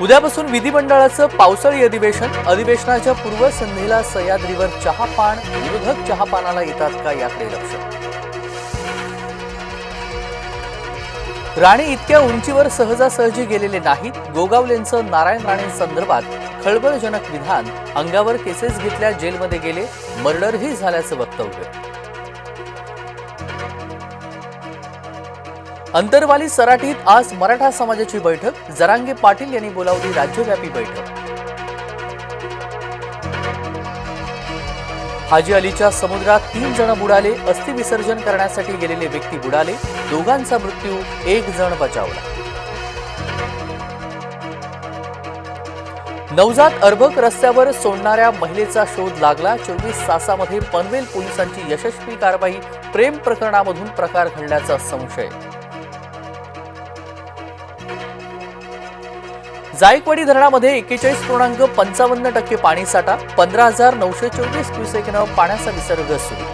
उद्यापासून विधिमंडळाचं पावसाळी अधिवेशन अधिवेशनाच्या पूर्वसंध्येला सह्याद्रीवर चहापान विरोधक चहापानाला येतात का याकडे लक्ष? राणे इतक्या उंचीवर सहजासहजी गेलेले नाहीत. गोगावलेंचं नारायण राणेंसंदर्भात खळबळजनक विधान. अंगावर केसेस घेतल्या जेलमध्ये गेले. मर्डरही झाल्याचं वक्तव्य. अंतरवाली सराटीत आज मराठा समाजाची बैठक. जरांगे पाटील यांनी बोलावली राज्यव्यापी बैठक. हाजी अलीच्या समुद्रात तीन जण बुडाले अस्थि विसर्जन करण्यासाठी गेलेले व्यक्ती बुडाले दोघांचा मृत्यू एक जण बचावला. नवजात अर्भक रस्त्यावर सोडणाऱ्या महिलेचा शोध लागला. चोवीस तासामध्ये पनवेल पोलिसांची यशस्वी कारवाई प्रेम प्रकरणामधून प्रकार घडल्याचा संशय. जायकवाडी धरणामध्ये एकेचाळीस पूर्णांक पंचावन्न टक्के पाणीसाठा पंधरा हजार नऊशे चोवीस क्युसेकनं पाण्याचा विसर्ग सुरू.